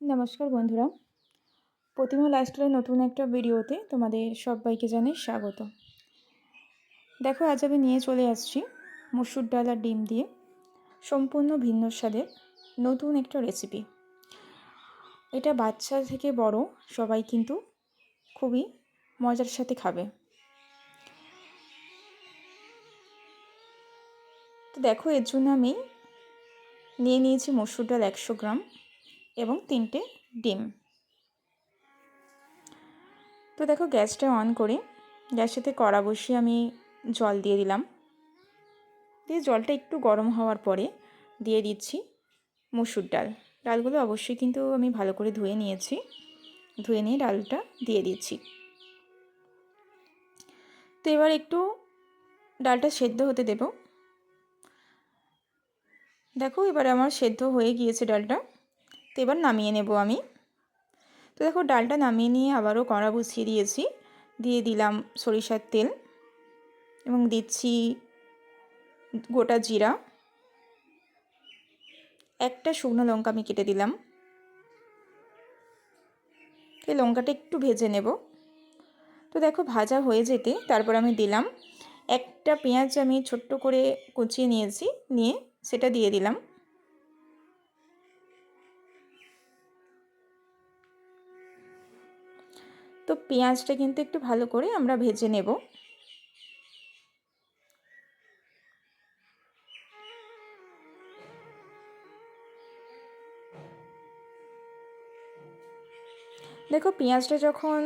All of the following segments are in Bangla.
নমস্কার বন্ধুরা। প্রতিমা লাইফস্টাইলের নতুন একটা ভিডিওতে তোমাদের সবাইকে জানাই স্বাগত। দেখো, আজ আমি নিয়ে চলে আসছি মসুর ডাল আর ডিম দিয়ে সম্পূর্ণ ভিন্ন স্বাদের নতুন একটা রেসিপি এটা বাচ্চা থেকে বড়, সবাই কিন্তু খুবই মজার সাথে খাবে। তো দেখো, এর জন্য আমি নিয়ে নিয়েছি মসুর ডাল একশো গ্রাম। এবং তিনটে ডিম। তো দেখো গ্যাসটা অন করে গ্যাসেতে কড়া বসিয়ে আমি জল দিয়ে দিলাম। দিয়ে জলটা একটু গরম হওয়ার পরে দিয়ে দিচ্ছি মুসুর ডাল। ডালগুলো অবশ্যই কিন্তু আমি ভালো করে ধুয়ে নিয়েছি। ধুয়ে নিয়ে ডালটা দিয়ে দিচ্ছি। তো এবার একটু ডালটা সেদ্ধ হতে দেব। দেখো এবার আমার সেদ্ধ হয়ে গিয়েছে ডালটা। এবার নামিয়ে নেব আমি। তো দেখো, ডালটা নামিয়ে নিয়ে আবারও কড়া বসিয়ে দিয়েছি। দিয়ে দিলাম সরিষার তেল এবং দিচ্ছি গোটা জিরা। একটা শুকনো লঙ্কা আমি কেটে দিলাম। এই লঙ্কাটা একটু ভেজে নেব। তো দেখো, ভাজা হয়ে যেতে তারপর আমি দিলাম একটা পেঁয়াজ আমি ছোট্ট করে কুচিয়ে নিয়েছি, নিয়ে সেটা দিয়ে দিলাম। তো পেঁয়াজটা কিন্তু একটু ভালো করে আমরা ভেজে নেব। দেখো পেঁয়াজটা যখন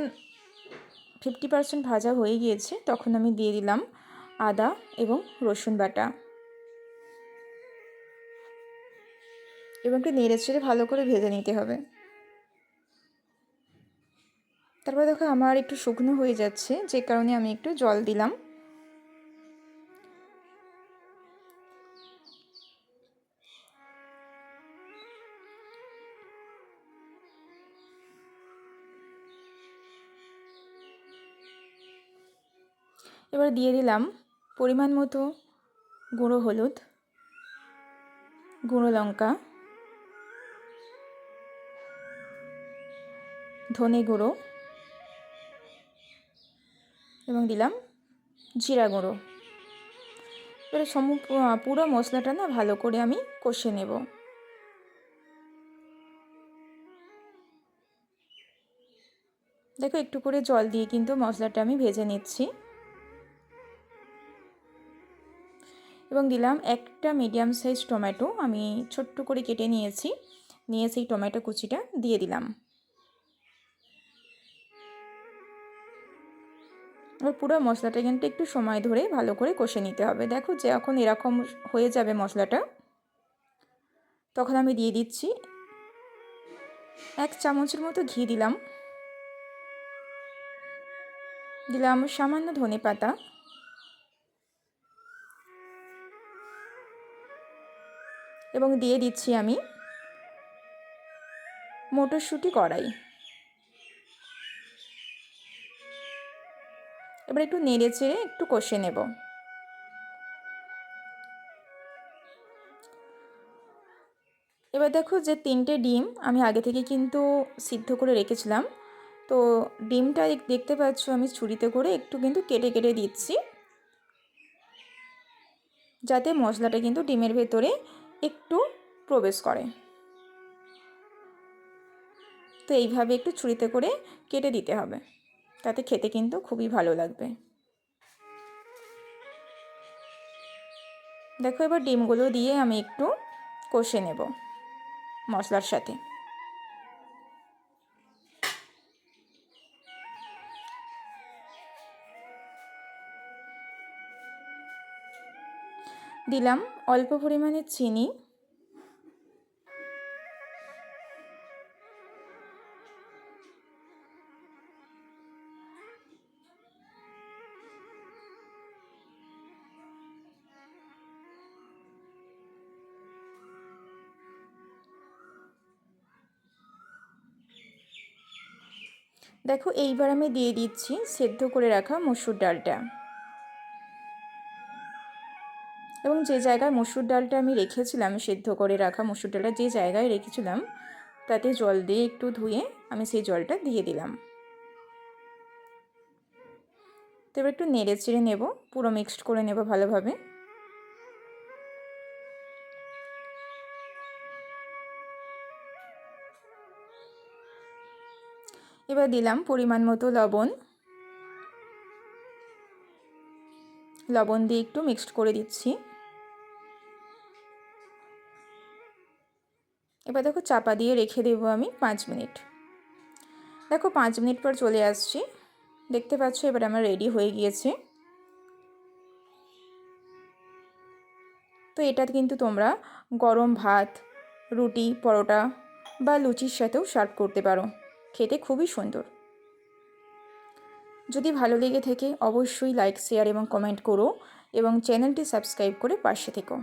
ফিফটি পারসেন্ট ভাজা হয়ে গিয়েছে, তখন আমি দিয়ে দিলাম আদা এবং রসুন বাটা। এবং একটু নেড়ে চেড়ে ভালো করে ভেজে নিতে হবে। তারপর দেখো আমার একটু শুকনো হয়ে যাচ্ছে, যে কারণে আমি একটু জল দিলাম। এবার দিয়ে দিলাম পরিমাণ মতো গুঁড়ো হলুদ, গুঁড়ো লঙ্কা, ধনে গুঁড়ো। এবং দিলাম জিরা গুঁড়ো। এবারে সম পুরো মশলাটা না ভালো করে আমি কষে নেব। দেখো একটু করে জল দিয়ে কিন্তু মশলাটা আমি ভেজে নিচ্ছি। এবং দিলাম একটা মিডিয়াম সাইজ টমেটো আমি ছোট্ট করে কেটে নিয়েছি। নিয়ে সেই টমেটো কুচিটা দিয়ে দিলাম। এবার পুরো মশলাটা কিন্তু একটু সময় ধরে ভালো করে কষে নিতে হবে। দেখো যে এখন এরকম হয়ে যাবে মশলাটা। তখন আমি দিয়ে দিচ্ছি এক চামচের মতো ঘি দিলাম। দিলাম সামান্য ধনে পাতা। এবং দিয়ে দিচ্ছি আমি মটরশুঁটি কড়াই। এবার একটু নেড়ে চেড়ে একটু কষে নেব। এবার দেখো যে তিনটে ডিম আমি আগে থেকে কিন্তু সিদ্ধ করে রেখেছিলাম। তো ডিমটা দেখতে পাচ্ছ আমি ছুরিতে করে একটু কিন্তু কেটে কেটে দিচ্ছি। যাতে মশলাটা কিন্তু ডিমের ভেতরে একটু প্রবেশ করে। তো এইভাবে একটু ছুরিতে করে কেটে দিতে হবে। তাতে খেতে কিন্তু খুবই ভালো লাগবে। দেখো এবার ডিমগুলো দিয়ে আমি একটু কষে নেব মশলার সাথে। দিলাম অল্প পরিমাণে চিনি দেখো, এইবার আমি দিয়ে দিচ্ছি সেদ্ধ করে রাখা মসুর ডালটা। এবং যে জায়গায় মসুর ডালটা আমি রেখেছিলাম, সেদ্ধ করে রাখা মসুর ডালটা যে জায়গায় রেখেছিলাম, তাতে জল দিয়ে একটু ধুয়ে আমি সেই জলটা দিয়ে দিলাম। তো একটু নেড়ে চেড়ে নেব, পুরো মিক্সড করে নেব ভালোভাবে। এবার দিলাম পরিমাণ মতো লবণ। লবণ দিয়ে একটু মিক্সড করে দিচ্ছি। এবার দেখো চাপা দিয়ে রেখে দেবো আমি পাঁচ মিনিট। দেখো পাঁচ মিনিট পর চলে আসছি। দেখতে পাচ্ছ এবার আমার রেডি হয়ে গিয়েছে। তো এটা কিন্তু তোমরা গরম ভাত, রুটি, পরোটা বা লুচির সাথেও সার্ভ করতে পারো। খেতে খুবই সুন্দর। যদি ভালো লেগে থাকে, অবশ্যই লাইক শেয়ার এবং কমেন্ট করো এবং চ্যানেলটি সাবস্ক্রাইব করে পাশে থেকো।